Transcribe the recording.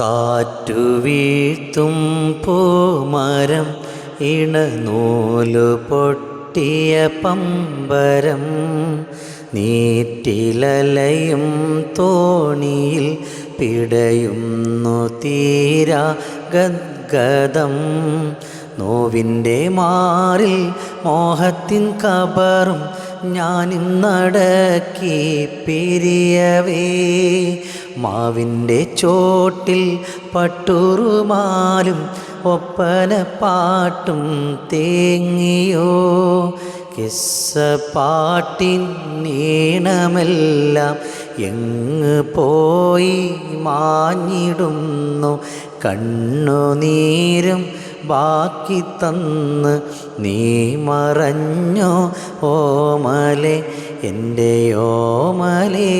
കാറ്റു വീഴ്ത്തും പൂമരം ഇണനൂലു പൊട്ടിയ പമ്പരം. നീറ്റിലലയും തോണിയിൽ പിടയുന്നു തീരാ ഗദ്ഗതം നോവിന്റെ മാറിൽ മോഹത്തിൻ കബറും ഞാനിന്നടക്കി പിരിയവേ. മാവിന്റെ ചോട്ടിൽ പട്ടുറുമാലും ഒപ്പനപ്പാട്ടും തേങ്ങിയോ. കിസ്സപ്പാട്ടിൻ നീണമെല്ലാം എങ്ങ് പോയി മാഞ്ഞിടുന്നു. കണ്ണുനീരും ബാക്കി തന്ന് നീ മറഞ്ഞോ ഓമലെ എന്റെ ഓമലേ.